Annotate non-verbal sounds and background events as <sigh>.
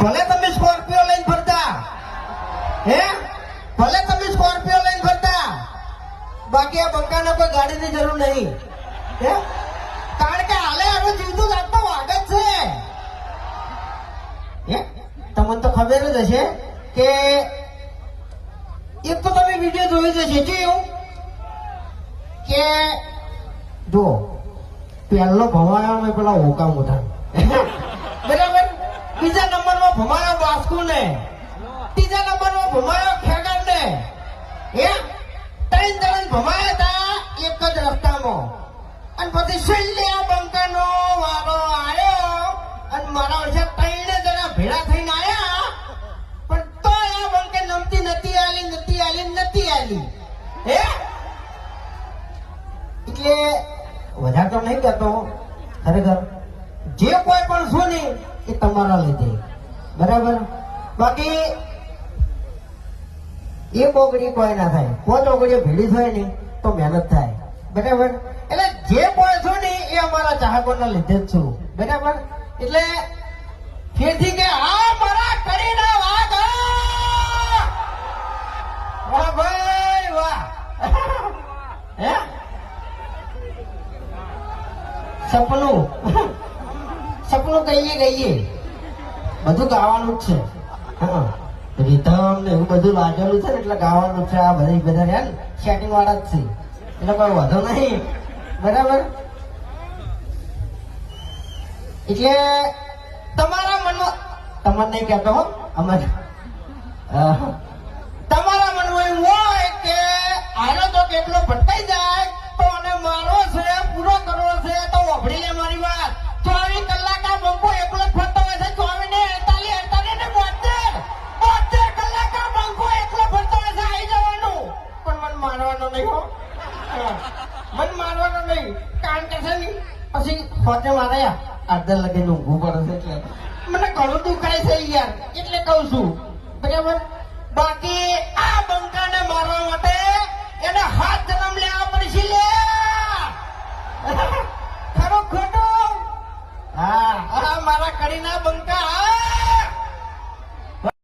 ભલે તમે સ્કોર્પિયો લઈને ફરતા. હે? ભલે તમે સ્કોર્પિયો લઈને ફરતા. બાકી આ બંકાને કોઈ ગાડીની જરૂર નહીં. કારણ કે હાલે હવે જીવતું જાગતો વાગ જ છે. હે? તમને તો ખબર જ હશે કે એક તો તમે વીડિયો જોઈ જશે શું એવું કે જો, પહેલો ભમાયો મેં પેલા હોકા મોટા બરાબર? બીજા નંબરમાં ભમાયો બાસ્કુ ને ત્રીજા નંબરમાં ભમાયો ખેગર ને હે? ત્રણ ત્રણ ભમાયા હતા એક જ રસ્તામાં. અને પછી છેલ્લે આ બંકાનો વારો આવ્યો. અને મારા વર્ષે ત્રણે જણા ભેળા થઈને આયા પણ તો આ બંકે નમતી નથી આલી નથી આલી નથી આલી. હે? એટલે વધારે તો નહીં કરતો ખરેખર. જે કોઈ પણ છો ને એ તમારા લીધે. બરાબર? બાકી, એ બોગડી કોઈ ના થાય. કોઈ ઓગળીઓ ભેડી થાય ને, તો મહેનત થાય. બરાબર? એટલે જે કોઈ છો ને એ અમારા ચાહકોના લીધે જ છું. બરાબર? એટલે ફેરથી કે આ મારા કરી ના વાત વાહ, ભાઈ, વાહ! <laughs> હે? સપનું. <laughs> સપનું કહીએ કહીએ. બધું ગાવાનું જ છે. રીધમ ને એવું બધું લાગેલું છે એટલે ગાવાનું છે આ બધા બધા રહ્યા સેટિંગ વાળા જ છે. એટલે કોઈ વધુ નહીં. બરાબર? એટલે તમારા મનમાં, તમને નહીં કહેતો હો, અમારે. તમારા મનમાં એવું હોય કે આનો તો કેટલો ભટકાઈ જાય, તો અને મારો છે, પૂરો કરવો છે, તો લે મારી વાત. મન મારવાનો નહીં, કારણ કે છે ને, પછી ખોટે મારે અડધા લગે ઊંઘું પડે છે એટલે. મને ઘણું દુખાય છે યાર, એટલે કહું છું. બરાબર? બાકી આ બંકાને મારવા માટે એને હાથ જન્મ લેવા પડશે લે. <laughs> ખરો ખોટો? હા મારા કડીના બંકા.